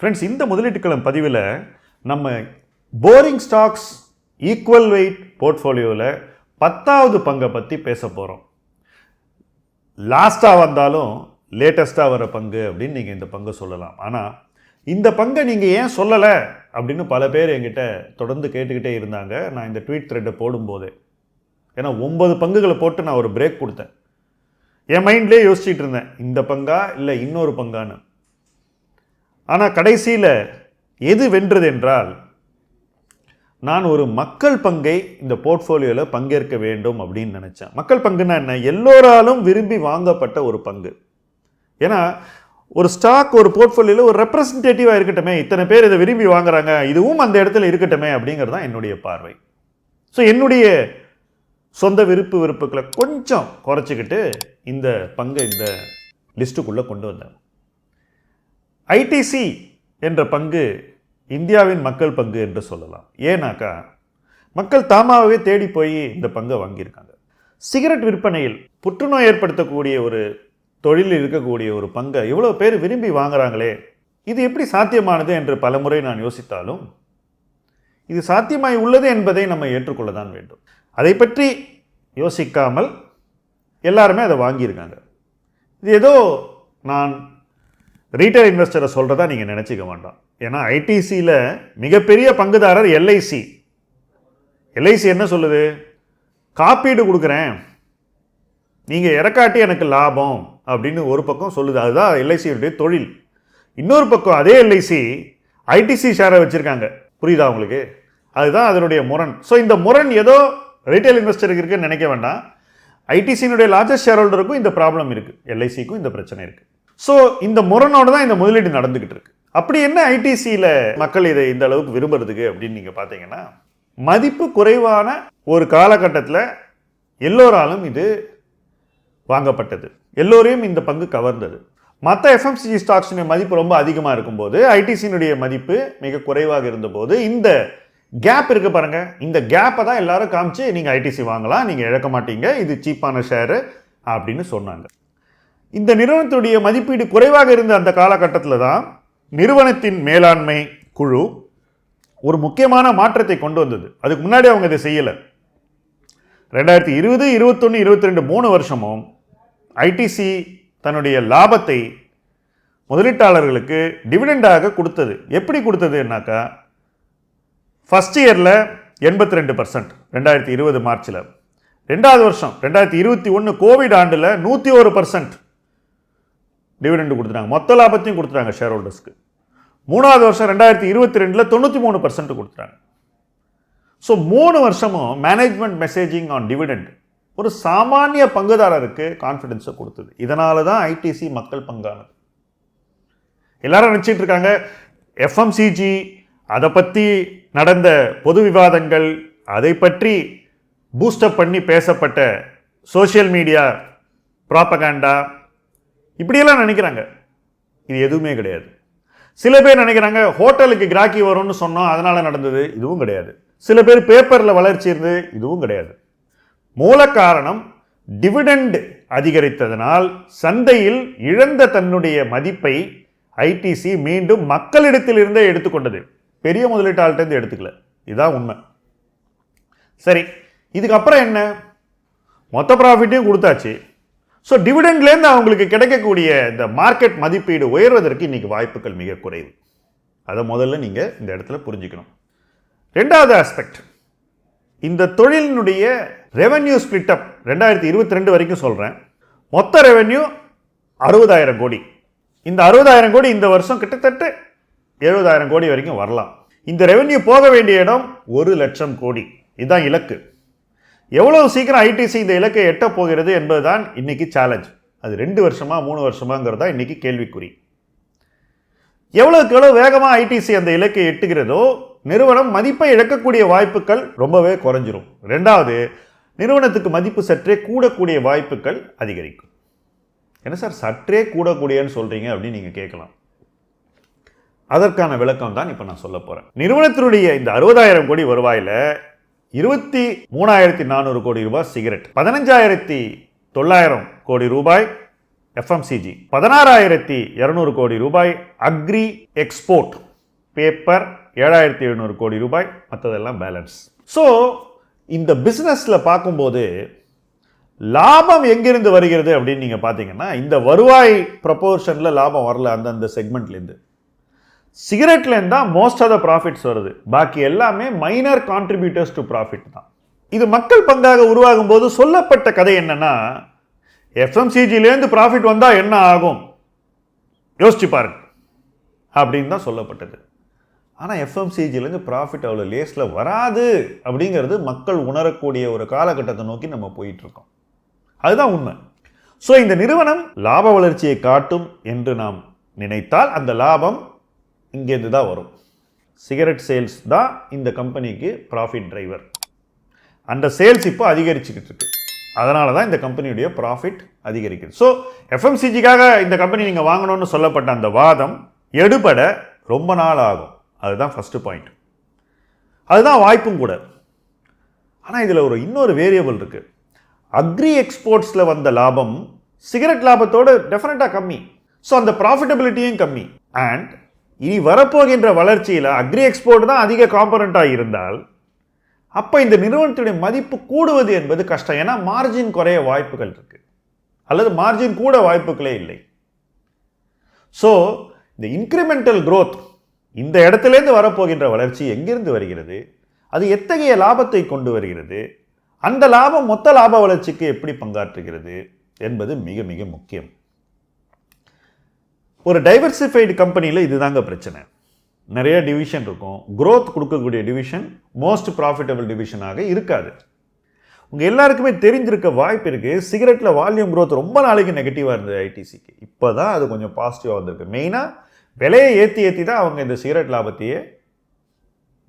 Friends இந்த முதலீட்டுக்களம் பதிவில் நம்ம போரிங் ஸ்டாக்ஸ் ஈக்குவல் வெயிட் போர்ட்ஃபோலியோவில் பத்தாவது பங்கை பற்றி பேச போகிறோம் லாஸ்ட்டாக வந்தாலும் லேட்டஸ்ட்டாக வர பங்கு அப்படின்னு நீங்கள் இந்த பங்கை சொல்லலாம். ஆனால் இந்த பங்கை நீங்கள் ஏன் சொல்லலை அப்படின்னு பல பேர் என்கிட்ட தொடர்ந்து கேட்டுக்கிட்டே இருந்தாங்க. நான் இந்த ட்வீட் த்ரெட்டை போடும்போதே. ஏன்னா ஒன்பது பங்குகளை போட்டு நான் ஒரு பிரேக் கொடுத்தேன். என் மைண்ட்லேயே யோசிச்சுட்டு இருந்தேன். இந்த பங்கா இல்லை இன்னொரு பங்கான்னு. ஆனால் கடைசியில் எது வென்றது என்றால் நான் ஒரு மக்கள் பங்கை இந்த போர்ட்ஃபோலியோவில் பங்கேற்க வேண்டும் அப்படின்னு நினச்சேன். மக்கள் பங்குன்னா என்ன? எல்லோராலும் விரும்பி வாங்கப்பட்ட ஒரு பங்கு. ஏன்னா ஒரு ஸ்டாக் ஒரு போர்ட்ஃபோலியோவில் ஒரு ரெப்ரசன்டேட்டிவாக இருக்கட்டுமே இத்தனை பேர் இதை விரும்பி வாங்குறாங்க இதுவும் அந்த இடத்துல இருக்கட்டுமே அப்படிங்கிறது தான் என்னுடைய பார்வை. ஸோ என்னுடைய சொந்த விருப்பு விருப்புகளை கொஞ்சம் குறைச்சிக்கிட்டு இந்த பங்கை இந்த லிஸ்ட்டுக்குள்ளே கொண்டு வந்தேன். ஐடிசி என்ற பங்கு இந்தியாவின் மக்கள் பங்கு என்று சொல்லலாம். ஏன்னாக்கா மக்கள் தாமாகவே தேடி போய் இந்த பங்கை வாங்கியிருக்காங்க. சிகரெட் விற்பனையில் புற்றுநோய் ஏற்படுத்தக்கூடிய ஒரு தொழிலில் இருக்கக்கூடிய ஒரு பங்கை இவ்வளோ பேர் விரும்பி வாங்குறாங்களே இது எப்படி சாத்தியமானது என்று பலமுறை நான் யோசித்தாலும் இது சாத்தியமாய் உள்ளது என்பதை நம்ம ஏற்றுக்கொள்ள தான் வேண்டும். அதை பற்றி யோசிக்காமல் எல்லாருமே அதை வாங்கியிருக்காங்க. இது ஏதோ நான் ரீட்டைல் இன்வெஸ்டரை சொல்கிறதா நீங்கள் நினச்சிக்க வேண்டாம் ஏன்னா ஐடிசியில் மிகப்பெரிய பங்குதாரர் எல்ஐசி எல்ஐசி என்ன சொல்லுது? காப்பீடு கொடுக்குறேன். நீங்கள் இறக்காட்டி எனக்கு லாபம் அப்படின்னு ஒரு பக்கம் சொல்லுது. அதுதான் எல்ஐசியுடைய தொழில். இன்னொரு பக்கம் அதே எல்ஐசி ஐடிசி ஷேரை வச்சுருக்காங்க. புரியுதா உங்களுக்கு? அதுதான் அதனுடைய முரண். ஸோ இந்த முரண் ஏதோ ரீட்டைல் இன்வெஸ்டருக்கு இருக்குன்னு நினைக்க வேண்டாம். ஐடிசியினுடைய லார்ஜஸ்ட் ஷேர் ஹோல்டருக்கும் இந்த ப்ராப்ளம் இருக்குது எல்ஐசிக்கும் இந்த பிரச்சனை இருக்குது ஸோ இந்த முரணோடு தான் இந்த முதலீடு நடந்துக்கிட்டு இருக்கு. அப்படி என்ன ஐடிசியில் மக்கள் இதை இந்த அளவுக்கு விரும்புறதுக்கு அப்படின்னு நீங்கள் பார்த்தீங்கன்னா மதிப்பு குறைவான ஒரு காலகட்டத்தில் எல்லோராலும் இது வாங்கப்பட்டது. எல்லோரையும் இந்த பங்கு கவர்ந்தது. மற்ற எஃப்எம்சிஜி ஸ்டாக்ஸினுடைய மதிப்பு ரொம்ப அதிகமாக இருக்கும்போது ஐடிசியினுடைய மதிப்பு மிக குறைவாக இருந்தபோது இந்த கேப் இருக்குது பாருங்க. இந்த கேப்பை தான் எல்லாரும் காமிச்சு நீங்கள் ஐடிசி வாங்கலாம் நீங்கள் இழக்க மாட்டீங்க இது சீப்பான ஷேரு அப்படின்னு சொன்னாங்க. இந்த நிறுவனத்துடைய மதிப்பீடு குறைவாக இருந்த அந்த காலகட்டத்தில் தான் நிறுவனத்தின் மேலாண்மை குழு ஒரு முக்கியமான மாற்றத்தை கொண்டு வந்தது. அதுக்கு முன்னாடி அவங்க இதை செய்யலை. ரெண்டாயிரத்தி இருபது இருபத்தொன்று இருபத்தி ரெண்டு மூணு வருஷமும் ஐடிசி தன்னுடைய லாபத்தை முதலீட்டாளர்களுக்கு டிவிடெண்டாக கொடுத்தது. எப்படி கொடுத்ததுன்னாக்கா ஃபஸ்ட் இயரில் எண்பத்தி ரெண்டு பர்சன்ட் ரெண்டாயிரத்தி இருபது மார்ச்சில் ரெண்டாவது வருஷம் ரெண்டாயிரத்தி இருபத்தி ஒன்று கோவிட் ஆண்டில் நூற்றி ஒரு பர்சன்ட் டிவிடெண்டு கொடுத்துட்டாங்க. மொத்த லாபத்தையும் கொடுத்துட்டாங்க ஷேர் ஹோல்டர்ஸ்க்கு மூணாவது வருஷம் ரெண்டாயிரத்தி இருபத்தி ரெண்டில் தொண்ணூற்றி மூணு பர்சன்ட் கொடுத்துட்டாங்க. ஸோ மூணு வருஷமும் மேனேஜ்மெண்ட் மெசேஜிங் ஆன் டிவிடெண்ட் ஒரு சாமானிய பங்குதாரருக்கு கான்ஃபிடென்ஸை கொடுத்தது. இதனால தான் ஐடிசி மக்கள் பங்கானது. எல்லாரும் நினச்சிட்டு இருக்காங்க எஃப்எம்சிஜி அதை பற்றி நடந்த பொது விவாதங்கள் அதை பற்றி பூஸ்டப் பண்ணி பேசப்பட்ட சோஷியல் மீடியா ப்ராப்பகாண்டா இப்படியெல்லாம் நினைக்கிறாங்க. இது எதுவுமே கிடையாது. சில பேர் நினைக்கிறாங்க ஹோட்டலுக்கு கிராக்கி வரும்னு சொன்னோம் அதனால் நடந்தது இதுவும் கிடையாது. சில பேர் பேப்பரில் வளர்ச்சி இருந்து இதுவும் கிடையாது. மூல காரணம் டிவிடெண்ட் அதிகரித்ததனால் சந்தையில் இழந்த தன்னுடைய மதிப்பை ஐடிசி மீண்டும் மக்களிடத்திலிருந்தே எடுத்துக்கொண்டது. பெரிய முதலீட்டாளர்கிட்ட எடுத்துக்கல. இதுதான் உண்மை. சரி இதுக்கப்புறம் என்ன? மொத்த ப்ராஃபிட்டையும் கொடுத்தாச்சு. ஸோ டிவிடெண்ட்லேருந்து அவங்களுக்கு கிடைக்கக்கூடிய இந்த மார்க்கெட் மதிப்பீடு உயர்வதற்கு இன்றைக்கி வாய்ப்புகள் மிக குறைவு. அதை முதல்ல நீங்கள் இந்த இடத்துல புரிஞ்சுக்கணும். ரெண்டாவது ஆஸ்பெக்ட் இந்த தொழிலினுடைய ரெவென்யூ ஸ்பிளிட்டப் ரெண்டாயிரத்தி இருபத்தி ரெண்டு வரைக்கும் சொல்கிறேன் மொத்த ரெவென்யூ அறுபதாயிரம் கோடி. இந்த அறுபதாயிரம் கோடி இந்த வருஷம் கிட்டத்தட்ட எழுபதாயிரம் கோடி வரைக்கும் வரலாம். இந்த ரெவென்யூ போக வேண்டிய இடம் ஒரு லட்சம் கோடி. இதுதான் இலக்கு. எவ்வளவு சீக்கிரம் ஐடிசி இந்த இலக்கை எட்ட போகிறது என்பதுதான் இன்னைக்கு சேலஞ்ச் அது ரெண்டு வருஷமா மூணு வருஷமாங்கிறது தான் இன்னைக்கு கேள்விக்குறி. எவ்வளவுக்கு எவ்வளவு வேகமாக ஐடிசி அந்த இலக்கை எட்டுகிறதோ நிறுவனம் மதிப்பை இழக்கக்கூடிய வாய்ப்புகள் ரொம்பவே குறைஞ்சிரும். ரெண்டாவது நிறுவனத்துக்கு மதிப்பு சற்றே கூடக்கூடிய வாய்ப்புகள் அதிகரிக்கும். என்ன சார் சற்றே கூடக்கூடியன்னு சொல்கிறீங்க அப்படின்னு நீங்கள் கேட்கலாம். அதற்கான விளக்கம் தான் இப்போ நான் சொல்ல போகிறேன் நிறுவனத்தினுடைய இந்த அறுபதாயிரம் கோடி வருவாயில இருபத்தி மூணாயிரத்தி நானூறு கோடி ரூபாய் சிகரெட் பதினஞ்சாயிரத்தி தொள்ளாயிரம் கோடி ரூபாய் எஃப்எம்சிஜி பதினாறாயிரத்தி இரநூறு கோடி ரூபாய் அக்ரி எக்ஸ்போர்ட் பேப்பர் ஏழாயிரத்தி எழுநூறு கோடி ரூபாய் மற்றதெல்லாம் பேலன்ஸ் ஸோ இந்த பிஸ்னஸில் பார்க்கும்போது லாபம் எங்கிருந்து வருகிறது அப்படின்னு நீங்கள் பார்த்தீங்கன்னா இந்த வருவாய் ப்ரப்போர்ஷனில் லாபம் வரல அந்தந்த செக்மெண்ட்லேருந்து சிகரெட்லேருந்து தான் மோஸ்ட் ஆஃப் த ப்ராஃபிட்ஸ் வருது. பாக்கி எல்லாமே மைனர் கான்ட்ரிபியூட்டர்ஸ் டு ப்ராஃபிட் தான். இது மக்கள் பங்காக உருவாகும் போது சொல்லப்பட்ட கதை என்னன்னா எஃப்எம்சிஜிலேருந்து ப்ராஃபிட் வந்தால் என்ன ஆகும்? யோசிச்சு பாருங்க. அப்படின்னு தான் சொல்லப்பட்டது. ஆனால் எஃப்எம்சிஜிலேருந்து ப்ராஃபிட் அவ்வளோ லேஸில் வராது அப்படிங்கிறது மக்கள் உணரக்கூடிய ஒரு காலகட்டத்தை நோக்கி நம்ம போயிட்டுருக்கோம். அதுதான் உண்மை. ஸோ இந்த நிறுவனம் லாப வளர்ச்சியை காட்டும் என்று நாம் நினைத்தால் அந்த லாபம் இங்கேருந்து தான் வரும். சிகரெட் சேல்ஸ் தான் இந்த கம்பெனிக்கு ப்ராஃபிட் டிரைவர் அந்த சேல்ஸ் இப்போ அதிகரிச்சுக்கிட்டு இருக்கு. அதனால தான் இந்த கம்பெனியுடைய ப்ராஃபிட் அதிகரிக்குது. ஸோ எஃப்எம்சிஜிக்காக இந்த கம்பெனி நீங்கள் வாங்கணும்னு சொல்லப்பட்ட அந்த வாதம் எடுபட ரொம்ப நாள் ஆகும். அதுதான் ஃபஸ்ட்டு பாயிண்ட் அதுதான் வாய்ப்பும் கூட. ஆனால் இதில் ஒரு இன்னொரு வேரியபிள் இருக்குது அக்ரி எக்ஸ்போர்ட்ஸில் வந்த லாபம் சிகரெட் லாபத்தோடு டெஃபினட்டாக கம்மி. ஸோ அந்த ப்ராஃபிட்டபிலிட்டியும் கம்மி. அண்ட் இனி வரப்போகின்ற வளர்ச்சியில் அக்ரி எக்ஸ்போர்ட் தான் அதிக காம்பனண்ட்டாக இருந்தால் அப்போ இந்த நிறுவனத்துடைய மதிப்பு கூடுவது என்பது கஷ்டம். ஏன்னா மார்ஜின் குறைய வாய்ப்புகள் இருக்குது அல்லது மார்ஜின் கூட வாய்ப்புகளே இல்லை. ஸோ இந்த இன்க்ரிமெண்டல் க்ரோத் இந்த இடத்துலேருந்து வரப்போகின்ற வளர்ச்சி எங்கிருந்து வருகிறது? அது எத்தகைய லாபத்தை கொண்டு வருகிறது? அந்த லாபம் மொத்த லாப வளர்ச்சிக்கு எப்படி பங்காற்றுகிறது என்பது மிக மிக முக்கியம். ஒரு டைவர்சிஃபைடு கம்பெனியில் இதுதாங்க பிரச்சனை. நிறைய டிவிஷன் இருக்கும். க்ரோத் கொடுக்கக்கூடிய டிவிஷன் மோஸ்ட் ப்ராஃபிட்டபிள் டிவிஷனாக இருக்காது. உங்கள் எல்லாருக்குமே தெரிஞ்சிருக்க வாய்ப்பு இருக்குது சிகரெட்டில் வால்யூம் க்ரோத் ரொம்ப நாளைக்கு நெகட்டிவாக இருந்தது ஐடிசிக்கு இப்போ தான் அது கொஞ்சம் பாசிட்டிவாக வந்திருக்கு. மெயினாக விலையை ஏற்றி ஏற்றி தான் அவங்க இந்த சிகரெட் லாபத்தையே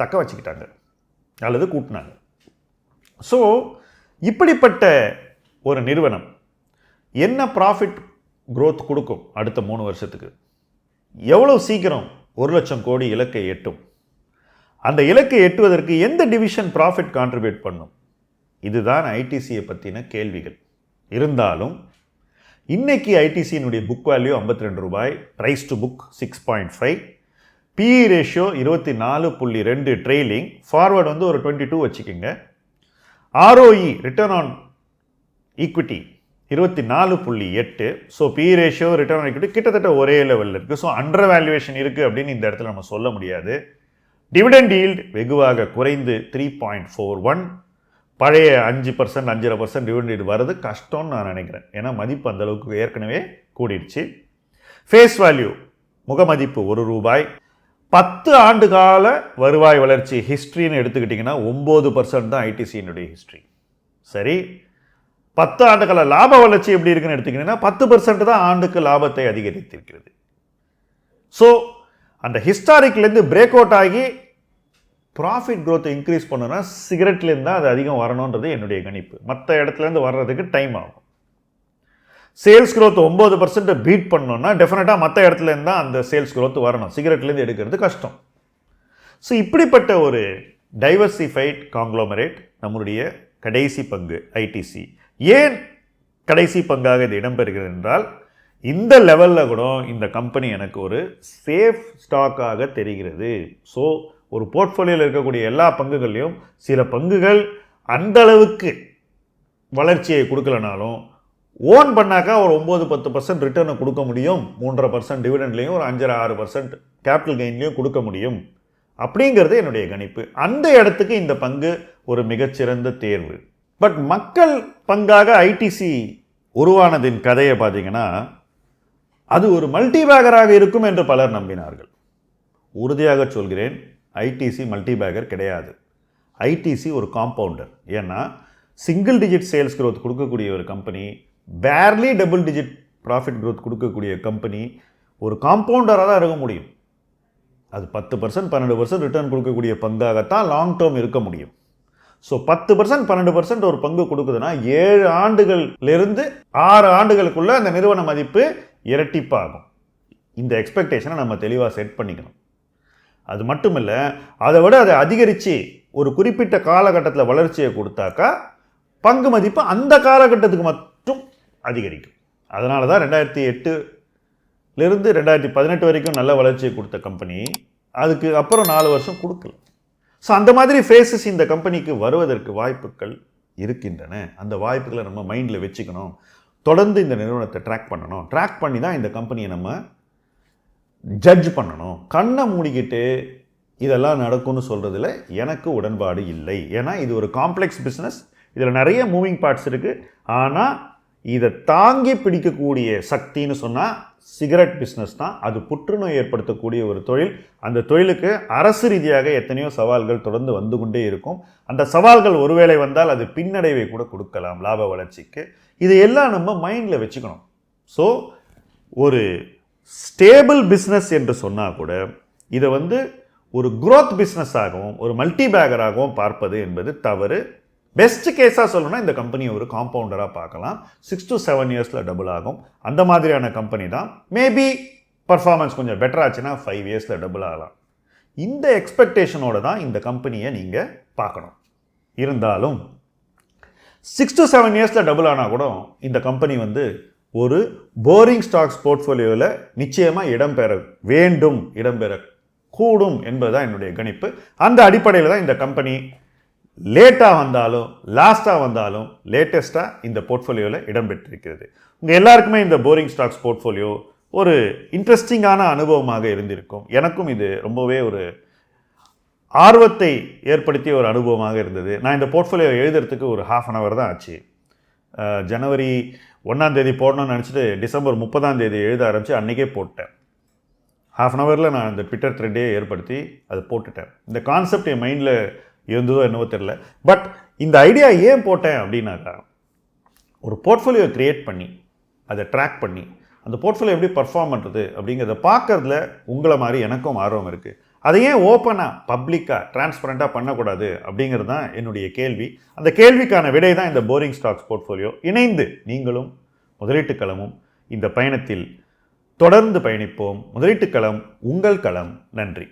தக்க வச்சுக்கிட்டாங்க. அல்லது கூட்டினாங்க. ஸோ இப்படிப்பட்ட ஒரு நிறுவனம் என்ன ப்ராஃபிட் க்ரோத் கொடுக்கும் அடுத்த மூணு வருஷத்துக்கு. எவ்வளோ சீக்கிரம் ஒரு லட்சம் கோடி இலக்கை எட்டும்? அந்த இலக்கை எட்டுவதற்கு எந்த டிவிஷன் ப்ராஃபிட் கான்ட்ரிபியூட் பண்ணும்? இதுதான் ஐடிசியை பற்றின கேள்விகள். இருந்தாலும் இன்றைக்கி ஐடிசியினுடைய புக் வேல்யூ 52 ரெண்டு ரூபாய் price to book six point five PE ratio இருபத்தி நாலு புள்ளி ரெண்டு ட்ரெய்லிங் ஃபார்வர்டு வந்து ஒரு டுவெண்ட்டி டூ வச்சுக்கோங்க ஆர்ஓஇ ரிட்டர்ன் ஆன் ஈக்விட்டி இருபத்தி நாலு புள்ளி எட்டு. So P ratio return on கிட்டத்தட்ட ஒரே லெவலில் இருக்குது ஸோ அண்டர் வேல்யூவேஷன் இருக்குது அப்படின்னு இந்த இடத்துல நம்ம சொல்ல முடியாது. டிவிடெண்ட் yield வெகுவாக குறைந்து த்ரீ பாயிண்ட் ஃபோர் ஒன் பழைய அஞ்சு பர்சன்ட் அஞ்சரை பர்சன்ட் டிவிடெண்ட் வர்றது கஷ்டம்னு நான் நினைக்கிறேன். ஏன்னா மதிப்பு அந்தளவுக்கு ஏற்கனவே கூடிடுச்சு. ஃபேஸ் வேல்யூ முகமதிப்பு ஒரு ரூபாய். பத்து ஆண்டு கால வருவாய் வளர்ச்சி ஹிஸ்ட்ரின்னு எடுத்துக்கிட்டிங்கன்னா ஒம்பது பர்சன்ட் தான் ஐடிசியினுடைய ஹிஸ்ட்ரி சரி? பத்து ஆண்டுகள லாப வளர்ச்சி எப்படி இருக்குன்னு எடுத்துக்கிட்டீங்கன்னா பத்து பர்சன்ட் தான் ஆண்டுக்கு லாபத்தை அதிகரித்திருக்கிறது. ஸோ அந்த ஹிஸ்டாரிக்லேருந்து பிரேக் அவுட் ஆகி ப்ராஃபிட் க்ரோத்தை இன்க்ரீஸ் பண்ணுன்னா சிகரெட்லேருந்து தான் அது அதிகம் வரணுன்றது என்னுடைய கணிப்பு. மற்ற இடத்துலேருந்து வர்றதுக்கு டைம் ஆகும். சேல்ஸ் க்ரோத் ஒம்பது பர்சன்ட் பீட் பண்ணோன்னா டெஃபினட்டாக மற்ற இடத்துலேருந்து தான் அந்த சேல்ஸ் க்ரோத் வரணும். சிகரெட்லேருந்து எடுக்கிறது கஷ்டம். ஸோ இப்படிப்பட்ட ஒரு டைவர்சிஃபைட் காங்க்ளோமரேட் நம்மளுடைய கடைசி பங்கு ஐடிசி ஏன் கடைசி பங்காக இது இடம்பெறுகிறது என்றால் இந்த லெவலில் கூட இந்த கம்பெனி எனக்கு ஒரு சேஃப் ஸ்டாக்காக தெரிகிறது. ஸோ ஒரு போர்ட்ஃபோலியோவில் இருக்கக்கூடிய எல்லா பங்குகள்லையும் சில பங்குகள் அந்தளவுக்கு வளர்ச்சியை கொடுக்கலனாலும் ஓன் பண்ணாக்கா ஒரு ஒம்பது பத்து பர்சன்ட் ரிட்டர்னை கொடுக்க முடியும். மூன்றரை பர்சன்ட் டிவிடெண்ட்லேயும் ஒரு அஞ்சரை ஆறு பர்சன்ட் கேபிட்டல் கெயின்லேயும் கொடுக்க முடியும். அப்படிங்கிறது என்னுடைய கணிப்பு. அந்த இடத்துக்கு இந்த பங்கு ஒரு மிகச்சிறந்த தேர்வு. பட் மக்கள் பங்காக ஐடிசி உருவானதின் கதையை பார்த்தீங்கன்னா அது ஒரு மல்டிபேகராக இருக்கும் என்று பலர் நம்பினார்கள். உறுதியாக சொல்கிறேன் ஐடிசி மல்டிபேகர் கிடையாது. ஐடிசி ஒரு காம்பவுண்டர் ஏன்னா சிங்கிள் டிஜிட் சேல்ஸ் க்ரோத் கொடுக்கக்கூடிய ஒரு company barely double digit profit growth கொடுக்கக்கூடிய கம்பெனி ஒரு காம்பவுண்டராக தான் இருக்க முடியும். அது பத்து பர்சன்ட் பன்னெண்டு பர்சன்ட் ரிட்டர்ன் கொடுக்கக்கூடிய பங்காகத்தான் லாங் டேர்ம் இருக்க முடியும். ஸோ பத்து பர்சன்ட் பன்னெண்டு பர்சன்ட் ஒரு பங்கு கொடுக்குதுன்னா ஏழு ஆண்டுகள்லேருந்து ஆறு ஆண்டுகளுக்குள்ளே அந்த நிறுவன மதிப்பு இரட்டிப்பாகும். இந்த எக்ஸ்பெக்டேஷனை நம்ம தெளிவாக செட் பண்ணிக்கணும். அது மட்டும் இல்லை அதை விட அதை அதிகரித்து ஒரு குறிப்பிட்ட காலகட்டத்தில் வளர்ச்சியை கொடுத்தாக்கா பங்கு மதிப்பு அந்த காலகட்டத்துக்கு மட்டும் அதிகரிக்கும். அதனால தான் ரெண்டாயிரத்தி எட்டுலேருந்து ரெண்டாயிரத்தி பதினெட்டு வரைக்கும் நல்ல வளர்ச்சியை கொடுத்த கம்பெனி அதுக்கு அப்புறம் நாலு வருஷம் கொடுக்கல. ஸோ அந்த மாதிரி ஃபேஸஸ் இந்த கம்பெனிக்கு வருவதற்கு வாய்ப்புகள் இருக்கின்றன. அந்த வாய்ப்புகளை நம்ம மைண்டில் வச்சுக்கணும். தொடர்ந்து இந்த நிறுவனத்தை ட்ராக் பண்ணணும். ட்ராக் பண்ணி தான் இந்த கம்பெனியை நம்ம ஜட்ஜ் பண்ணணும். கண்ணை மூடிக்கிட்டு இதெல்லாம் நடக்கும்னு சொல்கிறதுல எனக்கு உடன்பாடு இல்லை. ஏன்னா இது ஒரு காம்ப்ளெக்ஸ் பிஸ்னஸ் இதில் நிறைய மூவிங் பார்ட்ஸ் இருக்குது ஆனால் இதை தாங்கி பிடிக்கக்கூடிய சக்தின்னு சொன்னால் சிகரெட் பிஸ்னஸ் தான். அது புற்றுநோய் ஏற்படுத்தக்கூடிய ஒரு தொழில். அந்த தொழிலுக்கு அரசு ரீதியாக எத்தனையோ சவால்கள் தொடர்ந்து வந்து கொண்டே இருக்கும். அந்த சவால்கள் ஒருவேளை வந்தால் அது பின்னடைவை கூட கொடுக்கலாம் லாப வளர்ச்சிக்கு. இதையெல்லாம் நம்ம மைண்டில் வச்சுக்கணும். ஸோ ஒரு ஸ்டேபிள் பிஸ்னஸ் என்று சொன்னால் கூட இதை வந்து ஒரு குரோத் பிஸ்னஸாகவும் ஒரு மல்டி பேக்கராகவும் பார்ப்பது என்பது தவறு. பெஸ்ட் கேஸாக சொல்லணும்னா இந்த கம்பெனியை ஒரு காம்பவுண்டராக பார்க்கலாம். சிக்ஸ் டு செவன் இயர்ஸில் டபுள் ஆகும். அந்த மாதிரியான கம்பெனி தான். மேபி பர்ஃபார்மன்ஸ் கொஞ்சம் பெட்டர் ஆச்சுன்னா ஃபைவ் இயர்ஸில் டபுள் ஆகலாம். இந்த எக்ஸ்பெக்டேஷனோட தான் இந்த கம்பெனியை நீங்கள் பார்க்கணும். இருந்தாலும் சிக்ஸ் டு செவன் இயர்ஸில் டபுள் ஆனால் கூட இந்த கம்பெனி வந்து ஒரு போரிங் ஸ்டாக்ஸ் போர்ட்ஃபோலியோவில் நிச்சயமாக இடம்பெற வேண்டும் இடம்பெற கூடும் என்பதுதான் என்னுடைய கணிப்பு. அந்த அடிப்படையில் தான் இந்த கம்பெனி லேட்டாக வந்தாலும் லாஸ்ட்டாக வந்தாலும் லேட்டஸ்ட்டாக இந்த போர்ட்ஃபோலியோவில் இடம்பெற்றிருக்கிறது. உங்கள் எல்லாருக்குமே இந்த போரிங் ஸ்டாக்ஸ் போர்ட்ஃபோலியோ ஒரு இன்ட்ரெஸ்டிங்கான அனுபவமாக இருந்திருக்கும். எனக்கும் இது ரொம்பவே ஒரு ஆர்வத்தை ஏற்படுத்திய ஒரு அனுபவமாக இருந்தது. நான் இந்த போர்ட்ஃபோலியோ எழுதுறதுக்கு ஒரு ஹாஃப் அன் ஹவர் தான் ஆச்சு. ஜனவரி ஒன்றாந்தேதி போடணும்னு நினச்சிட்டு டிசம்பர் முப்பதாம் தேதி எழுத ஆரம்பித்து அன்றைக்கே போட்டேன். ஹாஃப் அன் ஹவரில் நான் இந்த ட்விட்டர் த்ரெட்டே ஏற்படுத்தி அதை போட்டுட்டேன். இந்த கான்செப்ட் என் மைண்டில் இருந்ததோ என்னவோ தெரில பட் இந்த ஐடியா ஏன் போட்டேன் அப்படின்னாக்கா ஒரு போர்ட்ஃபோலியோ க்ரியேட் பண்ணி அதை ட்ராக் பண்ணி அந்த போர்ட்ஃபோலியோ எப்படி பர்ஃபார்ம் பண்ணுறது அப்படிங்கிறத பார்க்கறதுல உங்களை மாதிரி எனக்கும் ஆர்வம் இருக்குது அதை ஏன் ஓப்பனாக பப்ளிக்காக டிரான்ஸ்பரண்ட்டாக பண்ணக்கூடாது அப்படிங்கிறது தான் என்னுடைய கேள்வி. அந்த கேள்விக்கான விடை தான் இந்த போரிங் ஸ்டாக்ஸ் போர்ட்ஃபோலியோ இணைந்து நீங்களும் முதலீட்டு களமும் இந்த பயணத்தில் தொடர்ந்து பயணிப்போம். முதலீட்டு களம் உங்கள் களம். நன்றி.